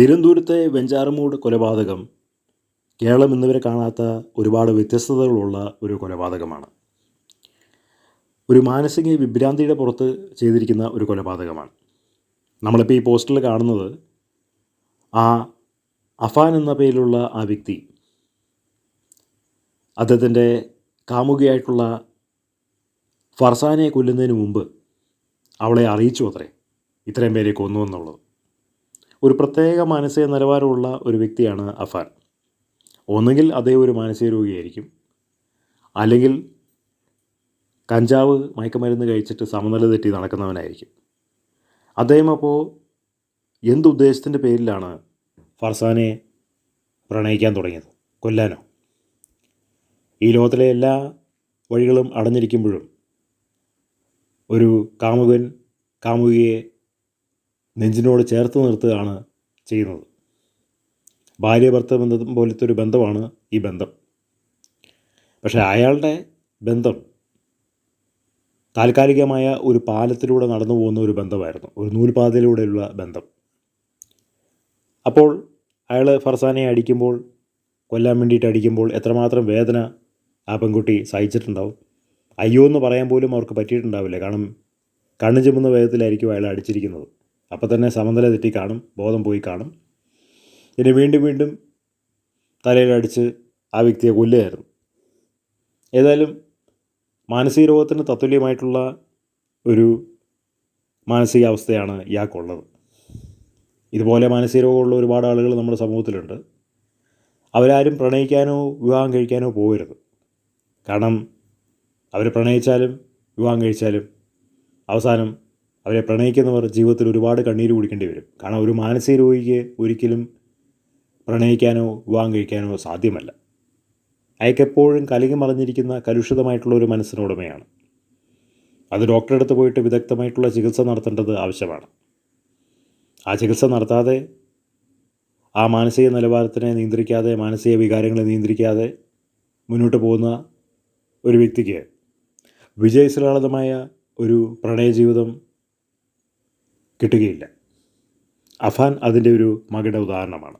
പെരുന്തൂരത്തെ വെഞ്ചാറമൂട് കൊലപാതകം കേരളം ഇന്നുവരെ കാണാത്ത ഒരുപാട് വ്യത്യസ്തതകളുള്ള ഒരു കൊലപാതകമാണ്. ഒരു മാനസിക വിഭ്രാന്തിയുടെ പുറത്ത് ചെയ്തിരിക്കുന്ന ഒരു കൊലപാതകമാണ്. നമ്മളിപ്പോൾ ഈ പോസ്റ്റിൽ കാണുന്നത് ആ അഫാൻ എന്ന പേരിലുള്ള ആ വ്യക്തി അദ്ദേഹത്തിന്റെ കാമുകിയായിട്ടുള്ള ഫർസാനെ കൊല്ലുന്നതിന് മുമ്പ് അവളെ അറിയിച്ചു അത്രേ. ഇത്രയും പേരെ കൊന്നു എന്നുള്ളത്. ഒരു പ്രത്യേക മാനസിക നിലവാരമുള്ള ഒരു വ്യക്തിയാണ് അഫാൻ. ഒന്നുകിൽ അദ്ദേഹം ഒരു മാനസിക രോഗിയായിരിക്കും. അല്ലെങ്കിൽ കഞ്ചാവ് മയക്കുമരുന്ന് കഴിച്ചിട്ട് സമനില തെറ്റി നടക്കുന്നവനായിരിക്കും. അദ്ദേഹം അപ്പോൾ എന്തുദ്ദേശത്തിന്റെ പേരിലാണ് ഫർസാനെ പ്രണയിക്കാൻ തുടങ്ങിയത്? കൊല്ലാനോ? ഈ ലോകത്തിലെ എല്ലാ വഴികളും അടഞ്ഞിരിക്കുമ്പോഴും ഒരു കാമുകൻ കാമുകിയെ നെഞ്ചിനോട് ചേർത്ത് നിർത്തുകയാണ് ചെയ്യുന്നത്. ഭാര്യ ഭർത്ത ബന്ധം പോലത്തെ ഒരു ബന്ധമാണ് ഈ ബന്ധം. പക്ഷേ അയാളുടെ ബന്ധം താൽക്കാലികമായ ഒരു പാലത്തിലൂടെ നടന്നു പോകുന്ന ഒരു ബന്ധമായിരുന്നു. ഒരു നൂൽപാതയിലൂടെയുള്ള ബന്ധം. അപ്പോൾ അയാൾ ഫർസാനെ അടിക്കുമ്പോൾ കൊല്ലാൻ വേണ്ടിയിട്ട് അടിക്കുമ്പോൾ എത്രമാത്രം വേദന ആ പെൺകുട്ടി സഹിച്ചിട്ടുണ്ടാവും? അയ്യോ എന്ന് പറയാൻ പോലും അവർക്ക് പറ്റിയിട്ടുണ്ടാവില്ല. കാരണം കണ്ണു ചുമന്ന വേദത്തിലായിരിക്കും അയാൾ അടിച്ചിരിക്കുന്നത്. അപ്പോൾ തന്നെ സമനില തെറ്റി കാണും ബോധം പോയി കാണും. പിന്നെ വീണ്ടും വീണ്ടും തലയിലടിച്ച് ആ വ്യക്തിയെ കൊല്ലുകയായിരുന്നു. ഏതായാലും മാനസിക രോഗത്തിന് തത്തുല്യമായിട്ടുള്ള ഒരു മാനസികാവസ്ഥയാണ് ഇയാൾക്കുള്ളത്. ഇതുപോലെ മാനസിക രോഗമുള്ള ഒരുപാട് ആളുകൾ നമ്മുടെ സമൂഹത്തിലുണ്ട്. അവരാരും പ്രണയിക്കാനോ വിവാഹം കഴിക്കാനോ പോകരുത്. കാരണം അവർ പ്രണയിച്ചാലും വിവാഹം കഴിച്ചാലും അവസാനം അവരെ പ്രണയിക്കുന്നവർ ജീവിതത്തിൽ ഒരുപാട് കണ്ണീര് കുടിക്കേണ്ടി വരും. കാരണം ഒരു മാനസിക രോഗിക്ക് ഒരിക്കലും പ്രണയിക്കാനോ വിവാഹം കഴിക്കാനോ സാധ്യമല്ല. അയാൾക്കെപ്പോഴും കലങ്ങി മറിഞ്ഞിരിക്കുന്ന കലുഷിതമായിട്ടുള്ള ഒരു മനസ്സിനുടമയാണ്. അത് ഡോക്ടറെ അടുത്ത് പോയിട്ട് വിദഗ്ധമായിട്ടുള്ള ചികിത്സ നടത്തേണ്ടത് ആവശ്യമാണ്. ആ ചികിത്സ നടത്താതെ ആ മാനസിക നിലവാരത്തിനെ നിയന്ത്രിക്കാതെ മാനസിക വികാരങ്ങളെ നിയന്ത്രിക്കാതെ മുന്നോട്ട് പോകുന്ന ഒരു വ്യക്തിക്ക് വിജയശ്രാളിതമായ ഒരു പ്രണയജീവിതം കിട്ടുകയില്ല. അഫാൻ അതിന്റെ ഒരു മകയുടെ ഉദാഹരണമാണ്.